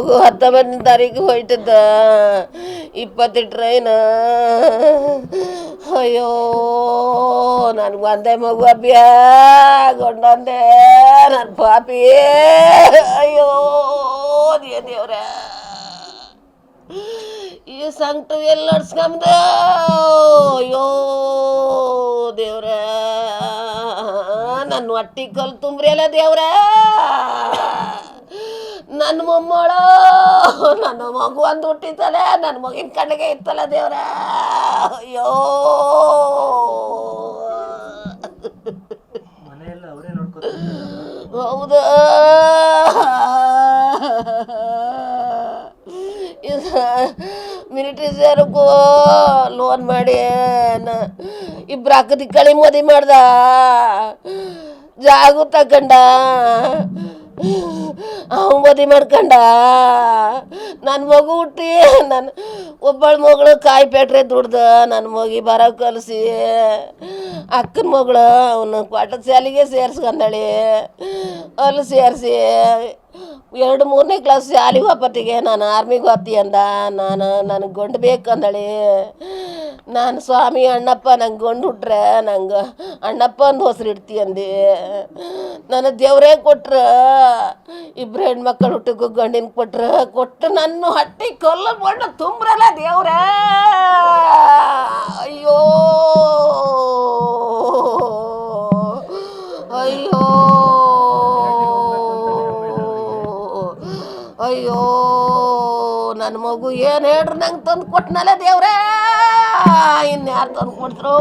ಮಗು ಹತ್ತೊಂಬತ್ತನೇ ತಾರೀಕು ಹೋಯ್ತದ. ಇಪ್ಪತ್ತು ಟ್ರೈನ್ ಅಯ್ಯೋ, ನಾನು ಒಂದೇ ಮಗು ಅಭ್ಯ ಗೊಂಡೊಂದೇ ನನ್ನ ಪಾಪಿ. ಅಯ್ಯೋ ದೇವ್ರೆ. ಈ ಸಂಕಟ ಎಲ್ಲ ನಡ್ಸ್ಕೊಂಬ ಅಯ್ಯೋ ದೇವ್ರ. ನನ್ನ ಹೊಟ್ಟಿ ಕಲ್ ತುಂಬ್ರಿ ಅಲ್ಲ ದೇವ್ರ. ನನ್ನ ಮೊಮ್ಮಳು ನನ್ನ ಮಗು ಒಂದು ಹುಟ್ಟಿತಲ್ಲ ನನ್ನ ಮಗಿನ ಕಣ್ಣಿಗೆ ಇತ್ತಲ್ಲ ದೇವ್ರ. ಅಯ್ಯೋ. ಹೌದ? ಮಿಲಿಟ್ರಿ ಸೇರಕ್ಕೂ ಲೋನ್ ಮಾಡಿ ಇಬ್ರ ಇಬ್ರು ಅಕ್ಕದಿ ಕಳಿ ಮದಿ ಮಾಡ್ದ. ಜಾಗು ಅವ್ ಮದಿ ಮಾಡ್ಕೊಂಡ. ನನ್ನ ಮಗು ಹುಟ್ಟಿ ನನ್ನ ಒಬ್ಬಳ ಮಗಳು ಕಾಯಿ ಪೇಟ್ರೆ ದುಡ್ದು ನನ್ನ ಮಗಿ ಬರೋ ಕಲಿಸಿ. ಅಕ್ಕನ ಮಗಳು ಅವನು ಪಾಠದ ಶಾಲಿಗೆ ಸೇರ್ಸ್ಕೊಂಡಳಿ. ಅಲ್ಲಿ ಸೇರಿಸಿ, ಎರಡು ಮೂರನೇ ಕ್ಲಾಸ್ ಶಾಲೆಗೆ ಹೋಪತ್ತಿಗೆ ನಾನು ಆರ್ಮಿಗೆ ಹೋಗ್ತಿ ಅಂದ. ನಾನು ನನಗೆ ಗೊಂಡು ಬೇಕಂದಳಿ. ನಾನು ಸ್ವಾಮಿ ಅಣ್ಣಪ್ಪ ನಂಗೆ ಗಂಡು ಹುಟ್ರೆ ನಂಗೆ ಅಣ್ಣಪ್ಪ ಅಂದು ಹೊಸರು ಇಡ್ತಿ ಅಂದೆ. ನನ್ನ ದೇವರೇ ಕೊಟ್ರ, ಇಬ್ರು ಹೆಣ್ಮಕ್ಳು ಹುಟ್ಟಿಗೂ ಗಂಡಿನ ಕೊಟ್ರ ಕೊಟ್ಟು ನನ್ನ ಹಟ್ಟಿ ಕೊಲ್ಲ ಬಣ್ಣ ತುಂಬ್ರಲ್ಲ ದೇವ್ರೇ. ಅಯ್ಯೋ. ಅಯ್ಯೋ. ಅಯ್ಯೋ. ನನ್ನ ಮಗು ಏನು ಹೇಳ್ರಿ ನಂಗೆ ತಂದು ಕೊಟ್ಟನಲ್ಲ ದೇವ್ರೇ. ఆయన్ని ఆడతాను కొడుతురు